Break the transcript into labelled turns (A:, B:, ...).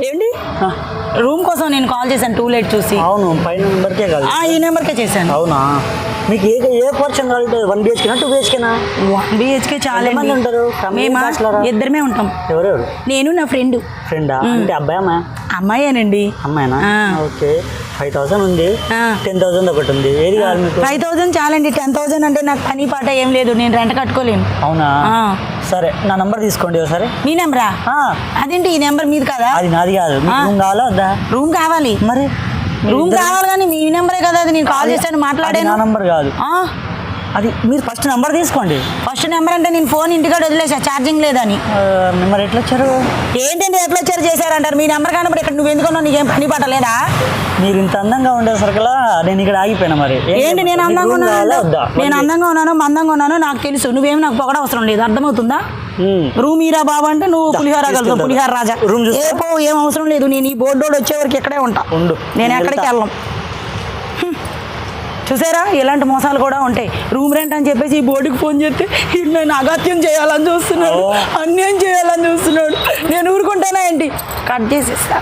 A: ఏంటి
B: ఆ,
A: రూమ్ కోసం నేను కాల్ చేశాను టూ లేట్ చూసి.
B: అవును పైన నెంబర్కే కాదు.
A: ఈ నెంబర్కే చేశాను.
B: అవునా? మీకు ఏ ఏ పర్సన్ కావాలి వన్ బిహెచ్కేనా టూ బిహెచ్కేనా
A: వన్ బిహెచ్కే చాలా
B: ఎంతమంది ఉంటారు?
A: మేమా? ఇద్దరమే ఉంటాం.
B: ఎవరెవరు?
A: నేను నా ఫ్రెండ్.
B: ఫ్రెండా? అంటే అబ్బాయి అమ్మాయి?
A: అమ్మాయేనండి.
B: అమ్మాయినా. ఓకే. ఫైవ్ థౌసండ్ ఉంది. టెన్ థౌసండ్ ఒకటి ఉంది. ఏది కావాలి మీకు?
A: ఫైవ్ థౌసండ్ చాలండి. టెన్ థౌసండ్ అంటే నాకు పని పాట ఏం లేదు. నేను రెంట్ కట్టుకోలేను.
B: అవునా. సరే నా నంబర్ తీసుకోండి ఒకసారి.
A: మీ నెంబరా? అదేంటి ఈ నెంబర్ మీది కదా?
B: అది నాది కాదు. రూమ్ కావాలా వద్దా?
A: రూమ్ కావాలి.
B: మరి?
A: రూమ్ కావాలి కానీ మీ నెంబరే కదా అది నేను కాల్ చేశాను
B: అది
A: మాట్లాడాను
B: నా నంబర్ కాదు. అది మీరు ఫస్ట్ నంబర్ తీసుకోండి.
A: ఫస్ట్ నెంబర్ అంటే నేను ఫోన్ ఇంటికాడ వదిలేసా ఛార్జింగ్ లేదని.
B: నెంబర్ ఎట్లా వచ్చారు
A: ఏంటండి ఎట్లా వచ్చారు చేశారంటారు? మీ నెంబర్ కానప్పుడు ఇక్కడ నువ్వు ఎందుకున్నావు నీకేం పని పాట లేదా?
B: మీరు ఇంత అందంగా ఉండేసరికల్లా నేను ఇక్కడ ఆగిపోయినా మరి
A: ఏంటి నేను అందంగా ఉన్నాను? నేను అందంగా ఉన్నాను మందంగా ఉన్నాను నాకు తెలుసు నువ్వేం నాకు పొగడ అవసరం లేదు అర్థమవుతుందా. రూమ్ ఈరా బాబు అంటే నువ్వు పులిహోర కలుగుతావు. పులిహోర రాజా
B: రూమ్ చూస్తా?
A: ఏ అవసరం లేదు నేను ఈ బోర్డోడు వచ్చే వరకు ఇక్కడే ఉంటా
B: ఉండు.
A: నేను ఎక్కడికి. వెళ్ళం. చూసారా ఇలాంటి మోసాలు కూడా ఉంటాయి రూమ్ రెంట్ అని చెప్పేసి ఈ బోర్డుకి ఫోన్ చేస్తే నేను అగత్యం చేయాలని చూస్తున్నాడు. అన్యాయం చేయాలని చూస్తున్నాడు నేను ఊరుకుంటానా ఏంటి కట్ చేసేస్తా